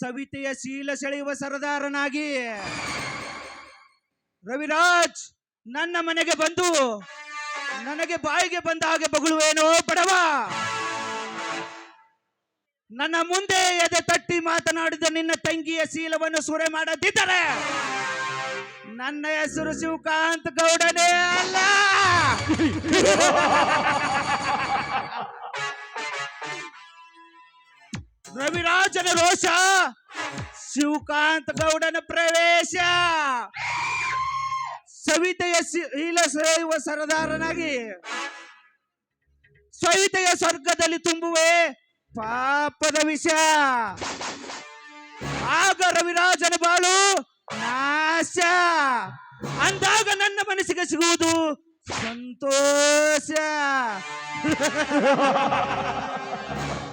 ಸವಿತೆಯ ಶೀಲ ಸೆಳೆಯುವ ಸರದಾರನಾಗಿ. ರವಿರಾಜ್, ನನ್ನ ಮನೆಗೆ ಬಂದು, ನನಗೆ ಬಾಯಿಗೆ ಬಂದ ಹಾಗೆ ಬಗಳುವೇನೋ ಬಡವ ನನ್ನ ಮುಂದೆ ಎದೆ ತಟ್ಟಿ ಮಾತನಾಡಿದ ನಿನ್ನ ತಂಗಿಯ ಶೀಲವನ್ನು ಸೂರೆ ಮಾಡದಿದ್ದರೆ, ನನ್ನ ಹೆಸರು ಶಿವಕಾಂತ್ ಗೌಡನೇ ಅಲ್ಲ. ರವಿರಾಜನ ರೋಷ, ಶಿವಕಾಂತ ಗೌಡನ ಪ್ರವೇಶ. ಸವಿತೆಯ ಶೀಲ ಸೇವ ಸರದಾರನಾಗಿ, ಸವಿತೆಯ ಸ್ವರ್ಗದಲ್ಲಿ ತುಂಬುವೆ ಪಾಪದ ವಿಷ. ಆಗ ರವಿರಾಜನ ಬಾಳು ನಾಶ. ಅಂದಾಗ ನನ್ನ ಮನಸ್ಸಿಗೆ ಸಿಗುವುದು ಸಂತೋಷ.